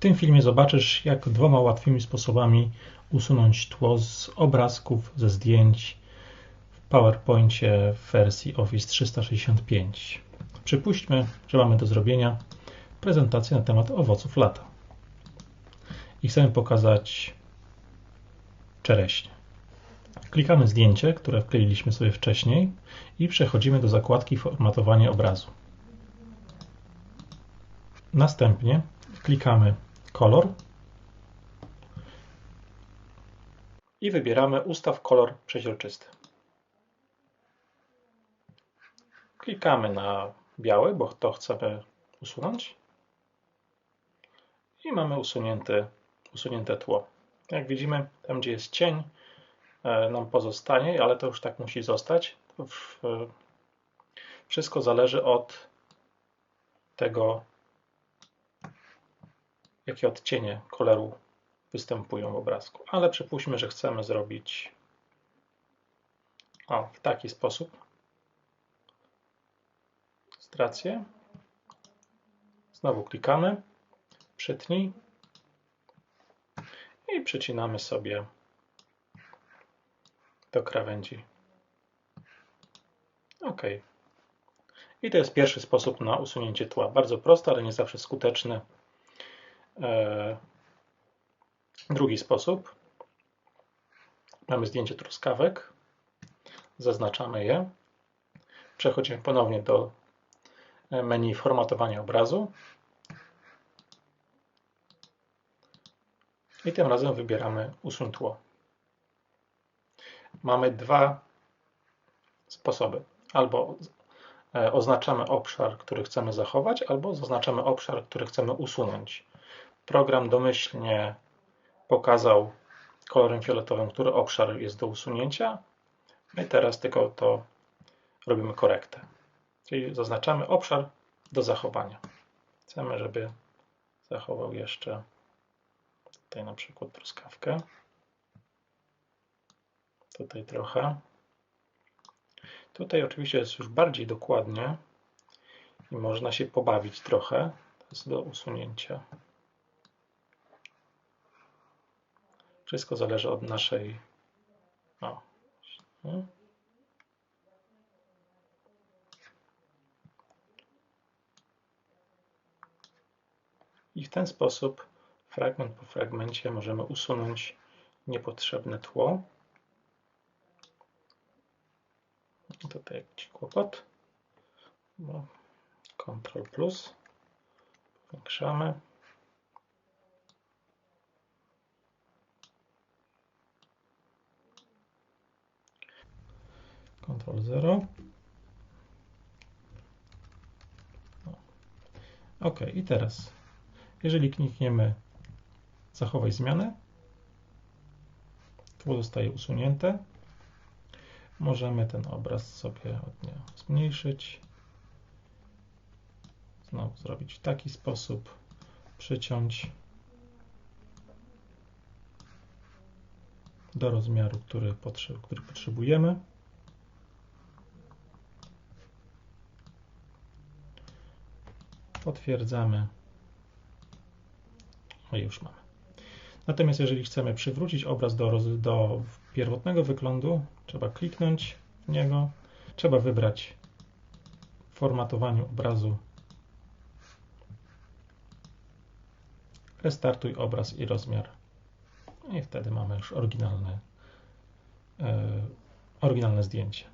tym filmie zobaczysz, jak dwoma łatwymi sposobami usunąć tło z obrazków, ze zdjęć w PowerPoincie w wersji Office 365. Przypuśćmy, że mamy do zrobienia prezentację na temat owoców lata. I chcemy pokazać czereśnie. Klikamy zdjęcie, które wkleiliśmy sobie wcześniej i przechodzimy do zakładki formatowanie obrazu. Następnie klikamy kolor i wybieramy ustaw kolor przeźroczysty. Klikamy na biały, bo to chcemy usunąć i mamy usunięte, usunięte tło. Jak widzimy, tam gdzie jest cień, e, nam pozostanie, ale to już tak musi zostać. Wszystko zależy od tego, jakie odcienie koloru występują w obrazku. Ale przypuśćmy, że chcemy zrobić o, w taki sposób. Strację. Znowu klikamy, przytnij i przycinamy sobie do krawędzi. OK. I to jest pierwszy sposób na usunięcie tła. Bardzo prosty, ale nie zawsze skuteczny. E, drugi sposób. Mamy zdjęcie truskawek. Zaznaczamy je. Przechodzimy ponownie do menu formatowania obrazu. I tym razem wybieramy usuń tło. Mamy dwa sposoby. Albo e, oznaczamy obszar, który chcemy zachować, albo zaznaczamy obszar, który chcemy usunąć. Program domyślnie pokazał kolorem fioletowym, który obszar jest do usunięcia. I teraz tylko to robimy korektę. Czyli zaznaczamy obszar do zachowania. Chcemy, żeby zachował jeszcze tutaj na przykład truskawkę. Tutaj trochę. Tutaj oczywiście jest już bardziej dokładnie i można się pobawić trochę. To jest do usunięcia. Wszystko zależy od naszej. O. I w ten sposób, fragment po fragmencie, możemy usunąć niepotrzebne tło. Tutaj jakiś kłopot. No, Ctrl plus. Powiększamy. Ctrl 0. OK, i teraz, jeżeli klikniemy zachowaj zmianę, tło zostaje usunięte. Możemy ten obraz sobie zmniejszyć. Znowu zrobić w taki sposób, przyciąć do rozmiaru, który, który potrzebujemy. Potwierdzamy. O, już mamy. Natomiast jeżeli chcemy przywrócić obraz do, do pierwotnego wyglądu, trzeba kliknąć w niego, trzeba wybrać w formatowaniu obrazu restartuj obraz i rozmiar. I wtedy mamy już oryginalne, yy, oryginalne zdjęcie.